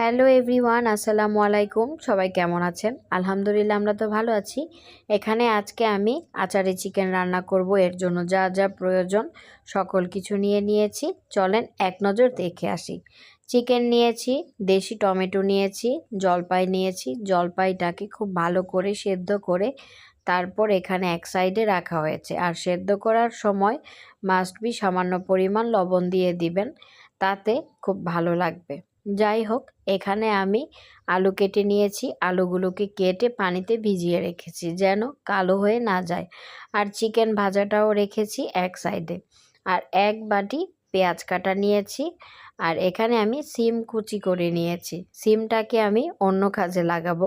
Hello everyone, আসসালামু আলাইকুম। সবাই কেমন আছেন? আলহামদুলিল্লাহ, আমরা তো ভালো আছি। এখানে আজকে আমি আচারে চিকেন রান্না করব। এর জন্য যা যা প্রয়োজন সকল কিছু নিয়ে নিয়েছি। চলেন এক নজর দেখে আসি। চিকেন নিয়েছি, দেশি টমেটো নিয়েছি, জলপাই নিয়েছি। জলপাইটাকে খুব ভালো করে সেদ্ধ করে তারপর এখানে এক সাইডে রাখা হয়েছে। আর সেদ্ধ করার সময় মাস্ট বি সামান্য পরিমাণ লবণ দিয়ে দিবেন। তাতে খুব ভালো লাগবে। যাই হোক এখানে আমি আলু কেটে নিয়েছি। আলুগুলোকে কেটে পানিতে ভিজিয়ে রেখেছি যেন কালো হয়ে না যায়। আর চিকেন ভাজাটাও রেখেছি এক সাইডে। আর এক বাটি পেঁয়াজ কাটা নিয়েছি। আর এখানে আমি সিম কুচি করে নিয়েছি। সিমটাকে আমি অন্য কাজে লাগাবো।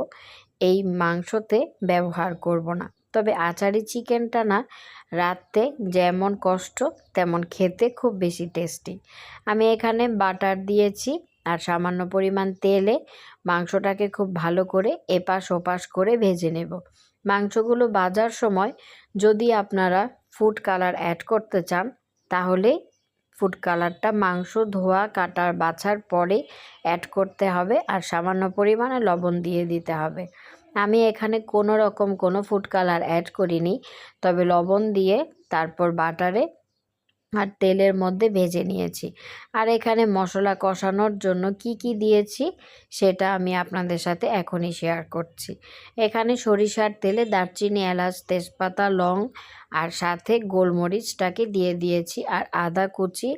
এই মাংসতে ব্যবহার করব না। তবে আচারি চিকেনটা না রাতে যেমন কষ্ট, তেমন খেতে খুব বেশি টেস্টি। আমি এখানে বাটার দিয়েছি। আর সামান্য পরিমাণ তেলে মাংসটাকে খুব ভালো করে এপাশ ওপাশ করে ভেজে নেব। মাংসগুলো বাজার সময় যদি আপনারা ফুড কালার অ্যাড করতে চান, তাহলে ফুড কালারটা মাংস ধোয়া, কাটার, বাছার পরে অ্যাড করতে হবে আর সামান্য পরিমাণে লবণ দিয়ে দিতে হবে। আমি এখানে কোনো রকম কোনো ফুড কালার অ্যাড করিনি, তবে লবণ দিয়ে তারপর বাটারে আর তেলের মধ্যে ভেজে নিয়েছি। আর এখানে মশলা কষানোর জন্য কি কি দিয়েছি সেটা আমি আপনাদের সাথে এখনই শেয়ার করছি। এখানে সরিষার তেলে দারচিনি, এলাচ, তেজপাতা, লং আর সাথে গোলমরিচটাকে দিয়ে দিয়েছি আর আদা কুচি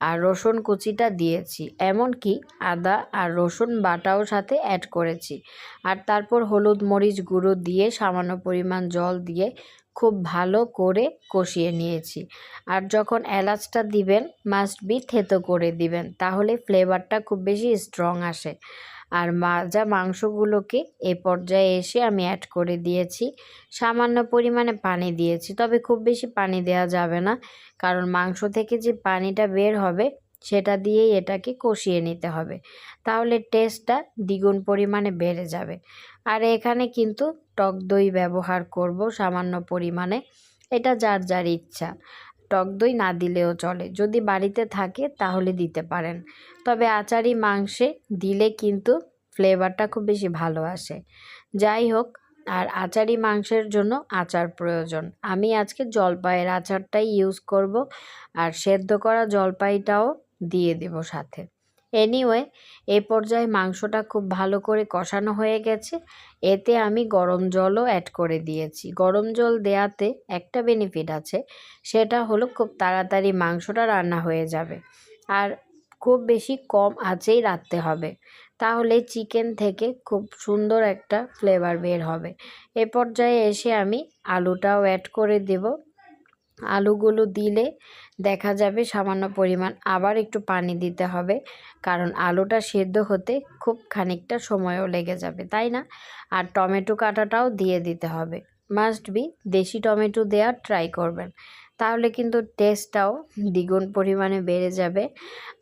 আর রসুন কুচিটা দিয়েছি। এমনকি আদা আর রসুন বাটাও সাথে অ্যাড করেছি। আর তারপর হলুদ মরিচ গুঁড়ো দিয়ে সামান্য পরিমাণ জল দিয়ে খুব ভালো করে কষিয়ে নিয়েছি। আর যখন এলাচটা দিবেন মাস্ট বি থেতো করে দিবেন, তাহলে ফ্লেভারটা খুব বেশি স্ট্রং আসে। আর মাজা মাংসগুলোকে এ পর্যায়ে এসে আমি অ্যাড করে দিয়েছি। সামান্য পরিমাণে পানি দিয়েছি, তবে খুব বেশি পানি দেওয়া যাবে না, কারণ মাংস থেকে যে পানিটা বের হবে, সেটা দিয়েই এটাকে কষিয়ে নিতে হবে। তাহলে টেস্টটা দ্বিগুণ পরিমাণে বেড়ে যাবে। আর এখানে কিন্তু টক দই ব্যবহার করব সামান্য পরিমাণে। এটা যার যার ইচ্ছা। টক দই না দিলেও চলে। যদি বাড়িতে থাকে তাহলে দিতে পারেন। তবে আচারি মাংসে দিলে কিন্তু ফ্লেভারটা খুব বেশি ভালো আসে। যাই হোক, আর আচারি মাংসের জন্য আচার প্রয়োজন। আমি আজকে জলপাইয়ের আচারটাই ইউজ করব, আর সেদ্ধ করা জলপাইটাও দিয়ে দেব সাথে। এনিওয়ে এ পর্যায়ে মাংসটা খুব ভালো করে কষানো হয়ে গেছে। এতে আমি গরম জলও অ্যাড করে দিয়েছি। গরম জল দেয়াতে একটা বেনিফিট আছে, সেটা হলো খুব তাড়াতাড়ি মাংসটা রান্না হয়ে যাবে। আর খুব বেশি কম আঁচেই রাখতে হবে। তাহলে চিকেন থেকে খুব সুন্দর একটা ফ্লেভার বের হবে। এ পর্যায়ে এসে আমি আলুটাও অ্যাড করে দেব। আলুগুলো দিলে দেখা যাবে সামান্য পরিমাণ আবার একটু পানি দিতে হবে। কারণ আলুটা সেদ্ধ হতে খুব খানিকটা সময়ও লেগে যাবে, তাই না? আর টমেটো কাটাটাও দিয়ে দিতে হবে। মাস্ট বি দেশি টমেটো দেওয়ার ট্রাই করবেন। তাহলে কিন্তু টেস্টটাও দ্বিগুণ পরিমাণে বেড়ে যাবে।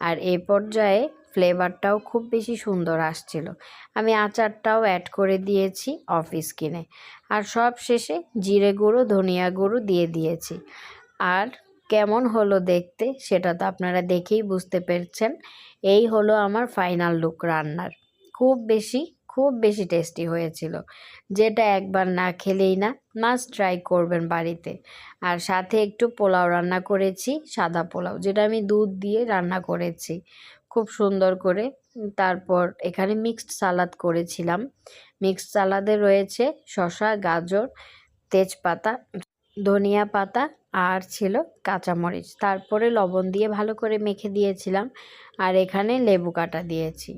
আর এ পর্যায়ে ফ্লেভারটাও খুব বেশি সুন্দর আসছিল। আমি আচারটাও অ্যাড করে দিয়েছি অফিস কিনে আর সব শেষে জিরে গুঁড়ো, ধনিয়া গুঁড়ো দিয়ে দিয়েছি। আর কেমন হলো দেখতে সেটা তো আপনারা দেখেই বুঝতে পেরেছেন। এই হলো আমার ফাইনাল লুক রান্নার। খুব বেশি খুব বেশি টেস্টি হয়েছিল। যেটা একবার না খেলেই না মাস্ট ট্রাই করবেন বাড়িতে। আর সাথে একটু পোলাও রান্না করেছি, সাদা পোলাও, যেটা আমি দুধ দিয়ে রান্না করেছি। খুব সুন্দর করে। তারপর এখানে মিক্সড সালাদ করেছিলাম। মিক্সড সালাদে রয়েছে শশা গাজর, তেজপাতা, ধনিয়া পাতা আর ছিল কাঁচামরিচ। তারপরে লবণ দিয়ে ভালো করে মেখে দিয়েছিলাম। আর এখানে লেবু কাটা দিয়েছি।